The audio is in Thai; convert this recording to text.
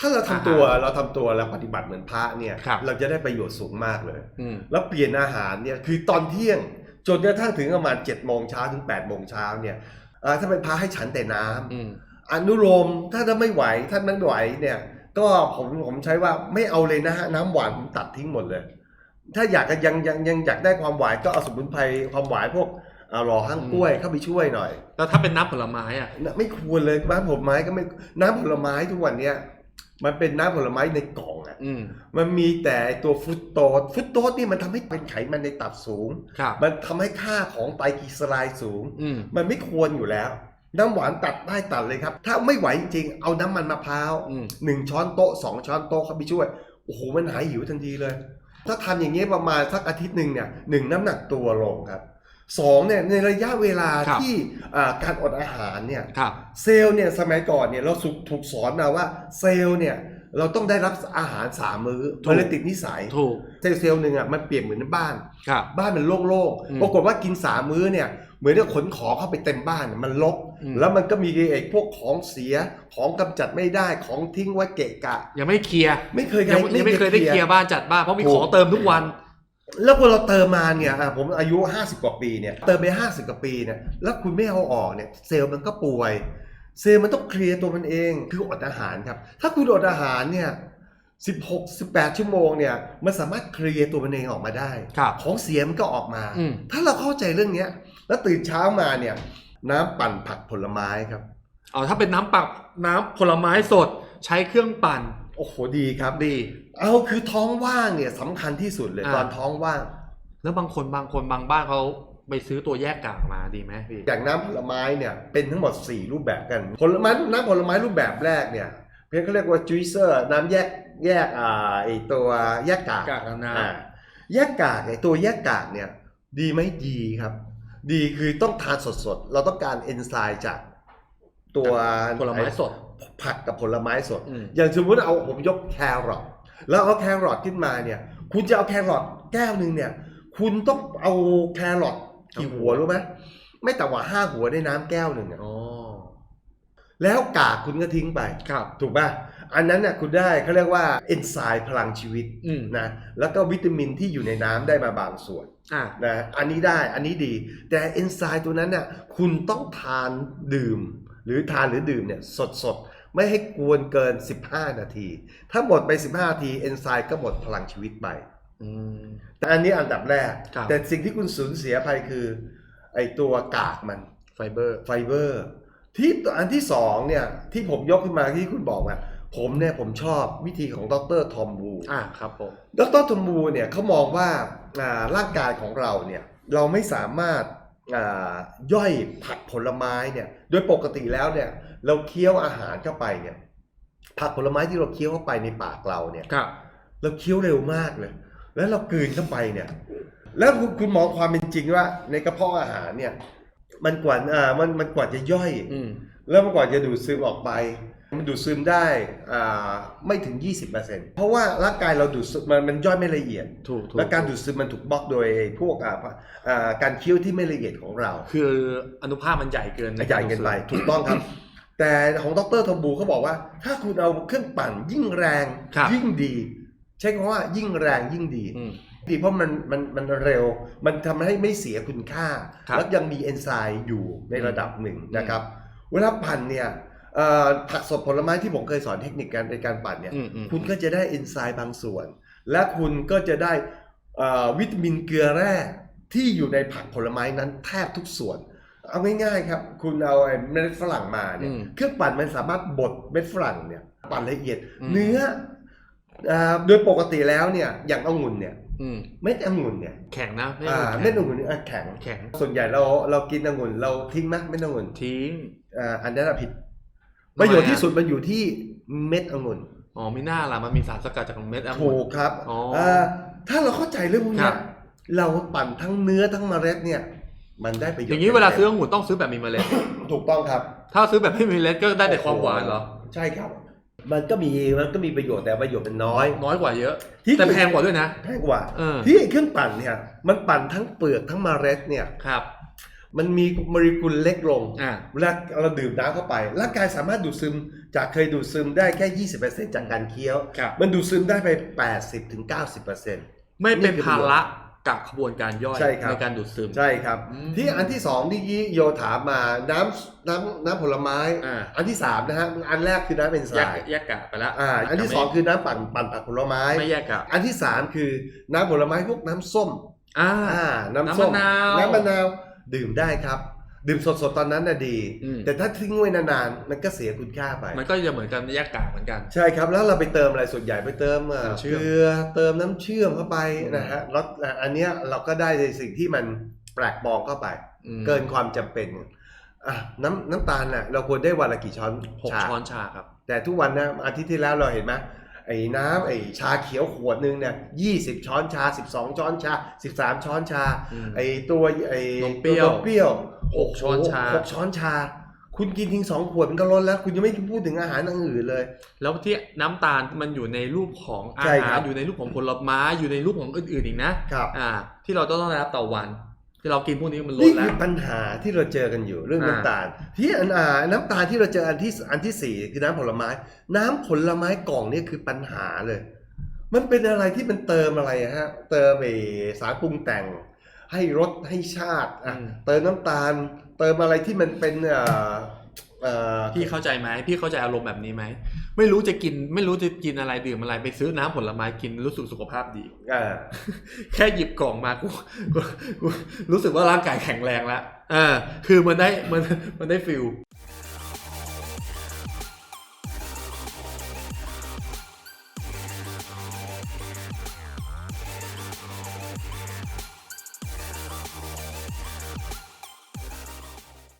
ถ้าเราทำตัวเราทำตัวแล้วปฏิบัติเหมือนพระเนี่ยครับเราจะได้ประโยชน์สูงมากเลยอืมแล้วเปลี่ยนอาหารเนี่ยคือตอนเที่ยง จนกระทั่งถึงประมาณ7จ็ดโมงเช้าถึง8ปดโมงเช้าเนี่ยเอ่อถ้าเป็นพระให้ฉันแต่น้ำอืมอนุโลมถ้าถ้าไม่ไหวถ้าไม่ไหวเนี่ย ก็ผมผมใช้ว่าไม่เอาเลยนะฮะน้ำหวานผมตัดทิ้งหมดเลย ถ้าอยากจะยังยังยังอยากได้ความหวานก็เอาสมุนไพรความหวานพวกอ่าหล่อห้างกล้วยเข้าไปช่วยหน่อย แล้วถ้าเป็นน้ำผลไม้อะนะไม่ควรเลยน้ำผลไม้ก็ไม่น้ำผลไม้ทุกวันเนี้ย มันเป็นน้ำผลไม้ในกล่องอะอืม มันมีแต่ไอ้ตัวฟรุตโตสฟรุตโตสนี่มันทำให้เป็นไขมันในตับสูง ครับ มันทำให้ค่าของไตรกลีเซอไรด์สูง อืม มันไม่ควรอยู่แล้ว น้ำหวานตัดได้ตัดเลยครับ ถ้าไม่ไหวจริงๆเอาน้ำมันมะพร้าวอืม หนึ่งช้อนโต๊ะสองช้อนโต๊ะเข้าไปช่วยโอ้โหมันหายหิวทันทีเลย ถ้าทำอย่างนี้ยประมาณสักอาทิตย์หนึ่งเนี่ยหนึ่งน้ำหนักตัวลงครับ สองเนี่ยในระยะเวลาครับที่อ่าการอดอาหารเนี่ยครับเซลล์เนี่ยสมัยก่อนเนี่ยเราสุถูกสอนมาว่าเซลล์เนี่ยเราต้องได้รับอาหารสามมื้อถูก มันเลยติดนิสัยถูกเซลล์เซลล์หนึ่งอะมันเปรียบเหมือนบ้าน ครับ บ้านมันโล่งอืมๆปรากฏว่ากินสามมื้อเนี่ยเหมือนกับขนของเข้าไปเต็มบ้านมันรกอืม แล้วมันก็มีไอ้พวกของเสียของกำจัดไม่ได้ของทิ้งไว้เกะกะ ยังไม่เคลียร์ไม่เคยยังยังไม่เคยได้เคลียร์บ้านจัดบ้านเพราะมีของเติมทุกวัน แล้วพอเราเติมมาเนี่ยอะผมอายุ 50 กว่าปีเนี่ยเติมไป 50 กว่าปีเนี่ยแล้วคุณไม่เอาออกเนี่ยเซลล์มันก็ป่วย เซลล์มันต้องเคลียร์ตัวมันเองคืออดอาหารครับ ถ้าคุณอดอาหารเนี่ย16 18 ชั่วโมงเนี่ยมันสามารถเคลียร์ตัวมันเองออกมาได้ ครับของเสียมันก็ออกมา อืม ถ้าเราเข้าใจเรื่องเนี้ยแล้วตื่นเช้ามาเนี่ยน้ำปั่นผักผลไม้ครับเอาถ้าเป็นน้ำปักน้ำผลไม้สดใช้เครื่องปั่น โอ้โหดีครับดี เอาคือท้องว่างเนี่ยสำคัญที่สุดเลยอ่า ตอนท้องว่าง แล้วบางคนบางคนบางบ้านเขาไปซื้อตัวแยกกากมาดีไหมพี่อย่างน้ำผลไม้เนี่ยเป็นทั้งหมด 4 รูปแบบกันผลไม้น้ำผลไม้รูปแบบแรกเนี่ยเพียงเขาเรียกว่าจูเซอร์น้ำแยกแยกอ่าไอตัวแยกกากกากกับน้อ่าแยกกากไอตัวแยกกากเนี่ยดีไหมดีครับ ดีคือต้องทานสดๆ เราต้องการเอนไซม์จากตัวำผลไม้สด ผักกับผลไม้สดอืมอย่างสมมติเอาผมยกแครอทแล้วเอาแครอทขึ้นมาเนี่ย คุณจะเอาแครอทแก้วหนึ่งเนี่ย คุณต้องเอาแครอทกี่หัวรู้ไหมไม่ต่ำกว่าห้าหัวในน้ำแก้วหนึ่งอะอ๋อแล้วกากคุณก็ทิ้งไปครับ ถูกป่ะ อันนั้นเนี่ยคุณได้เขาเรียกว่าเอนไซม์พลังชีวิตอืมนะ แล้วก็วิตามินที่อยู่ในน้ำได้มาบางส่วนอะนะ อันนี้ได้ อันนี้ดี แต่เอนไซม์ตัวนั้นน่ะคุณต้องทานดื่ม หรือทานหรือดื่มเนี่ยสดสดๆไม่ให้กวนเกิน 15 นาที ถ้าหมดไป 15 นาทีเอนไซม์ก็หมดพลังชีวิตไปอืมแต่อันนี้อันดับแรกครับแต่สิ่งที่คุณสูญเสียไปคือ ไอตัวกากมันไฟเบอร์ไฟเบอร์ ที่อันที่สองเนี่ย ที่ผมยกขึ้นมาที่คุณบอกว่าผมเนี่ยผมชอบวิธีของดรทอมบูอะครับผมดรทอมบูเนี่ยเขามองว่าอ่าร่างกายของเราเนี่ย เราไม่สามารถอ่า ย่อยผักผลไม้เนี่ย โดยปกติแล้วเนี่ย เราเคี้ยวอาหารเข้าไปเนี่ย ผักผลไม้ที่เราเคี้ยวเข้าไปในปากเราเนี่ยครับเราเคี้ยวเร็วมากเลย แล้วเรากลืนเข้าไปเนี่ย แล้วคุณคุณมองความเป็นจริงว่า ในกระเพาะอาหารเนี่ย มันกว่าอ่ามันมันกว่าจะย่อยอืม แล้วมันกว่าจะดูดซึมออกไป มันดูดซึมได้อ่าไม่ถึง 20%เพราะว่าร่างกายเราดูดซึมมันมันย่อยไม่ละเอียด ถูกถูก และการดูดซึมมันถูกบล็อกโดยพวกอ่าอ่าการเคี้ยวที่ไม่ละเอียดของเรา คืออนุภาคมันใหญ่เกินใหญ่เกินไปถูกต้องครับ แต่ของดรทอมบูเขาบอกว่า ถ้าคุณเอาเครื่องปั่นยิ่งแรงครับ ยิ่งดี ใช้คำว่ายิ่งแรงยิ่งดี อืม ดีเพราะมันมันมันเร็ว มันทำให้ไม่เสียคุณค่า ครับแล้วยังมีเอนไซม์อยู่ในระดับหนึ่งอืมนะครับ เวลาปั่นเนี่ยเอ่อผักสดผลไม้ที่ผมเคยสอนเทคนิคการในการปั่นเนี่ยอืมอืมคุณก็จะได้เอนไซม์บางส่วน และคุณก็จะได้เอ่อวิตามินเกลือแร่ที่อยู่ในผักผลไม้นั้นแทบทุกส่วน เอาง่ายๆครับ คุณเอาไอ้เม็ดฝรั่งมาเนี่ยอืมเครื่องปั่นมันสามารถบดเม็ดฝรั่งเนี่ยปั่นละเอียดอืมเนื้ออ่าโดยปกติแล้วเนี่ยอย่างองุ่นเนี่ยอืมเม็ดองุ่นเนี่ยแข็งนะไม่อ่าแข็งเม็ดองุ่นเนี่ยแข็งแข็งส่วนใหญ่เราเรากินองุ่นเราทิ้งไหมเม็ดองุ่นทิ้ง อ่าอันนั้นอะผิดทำไมอะประโยชน์ที่สุดมันอยู่ที่เม็ดองุ่นอ๋อมีหน้าล่ะมันมีสารสกัดจากเม็ดองุ่ถูนกครับอ๋ออ่าถ้าเราเข้าใจเรื่องพวกครัเนี้ยบเราปั่นทั้งเนื้อทั้งเมล็ดเนี่ย มันได้ประโยชน์อย่างนี้เวลาซื้อองุ่นต้องซื้อแบบมีเมล็ดถูกต้องครับ ถ้าซื้อแบบไม่มีเมล็ดก็ได้แต่ความหวานเหรอใช่ครับ มันก็มีมันก็มีประโยชน์แต่ประโยชน์เป็นน้อย น้อยกว่าเยอะที่แต่แพงกว่าด้วยนะแพงกว่าเออที่เครื่องปั่นเนี่ย มันปั่นทั้งเปลือกทั้งเมล็ดเนี่ยครับ มันมีโมเลกุลเล็กลงอ่าเวลาเราดื่มน้ำเข้าไป ร่างกายสามารถดูดซึมจากเคยดูดซึมได้แค่ 20%จากการเคี้ยวครับมันดูดซึมได้ไป 80-90%ไม่เป็นนี่คือภาระกับขบวนการย่อยใช่ครับการดูดซึมใช่ครับอืมที่อันที่สองที่ยี่โยถามมาน้ำน้ำน้ำผลไม้อ่าอันที่สามนะฮะอันแรกคือน้ำเป็นแยสากยแยกกะไปแล้วอ่าอันที่สองคือน้ำปั่นปั่นผักผลไม้ไม่แยกกะอันที่สามคือน้ำผลไม้พวกน้ำส้มอ่าอ่าน้ำส้มน้ำมะนาวน้ำมะนาว ดื่มได้ครับ ดื่มสดๆตอนนั้นน่ะดี อืม แต่ถ้าทิ้งไว้นานๆมันก็เสียคุณค่าไป มันก็จะเหมือนกันแยกกะเหมือนกัน ใช่ครับแล้วเราไปเติมอะไรส่วนใหญ่ไปเติมเอ่อน้ำเชื่อมเกลือเติมน้ำเชื่อมเข้าไปอืม นะฮะแล้วอันเนี้ยเราก็ได้ในสิ่งที่มันแปลกปลอมเข้าไป อืมเกินความจำเป็นอะน้ำน้ำตาลน่ะเราควรได้วันละกี่ช้อนหกชาช้อนชาครับ แต่ทุกวันนะอาทิตย์ที่แล้วเราเห็นไหม ไอ้น้ำไอ้ชาเขียวขวดหนึงเนี่ยยี่สิบช้อนชาสิบสองช้อนชาสิบสามช้อนชา อืม ไอ้ตัวไอ้นมเปรี้ยวตัเปรี้ยวหกช้อนชา หกช้อนชา คุณกินทิ้งสองขวดมันก็ล้นแล้ว คุณยังไม่พูดถึงอาหารอย่างอื่นเลย แล้วที่น้ำตาลมันอยู่ในรูปของอาใช่คหารัรบ อยู่ในรูปของผลไม้อยู่ในรูปของอื่นๆอีกนะครับ อ่า ที่เราต้องได้รับต่อวัน ที่เรากินพวกนี้มันลดนี่แล้คืว อปัญหาที่เราเจอกันอยู่เรื่องอ่า น้ำตาล ที่อันอ่าน้ำตาลที่เราเจออันที่อันที่สี่คือน้ำผลไม้ น้ำผลไม้กล่องนี่คือปัญหาเลย มันเป็นอะไรที่มันเติมอะไรอะฮะ เติมไอสารปรุงแต่ง ให้รสให้ชาติอะอืม เติมน้ำตาล เติมอะไรที่มันเป็นเอ่อเอ่อ พี่เข้าใจไหมพี่เข้าใจอารมณ์แบบนี้ไหมไม่รู้จะกิน ไม่รู้จะกินอะไรดื่มอะไรไปซื้อน้ำผลไม้กินรู้สึกสุขภาพดีอ่าแค่หยิบกล่องมากูกูกูรู้สึกว่าร่างกายแข็งแรงแล้วอ่าคือมันได้มันมันได้ฟิล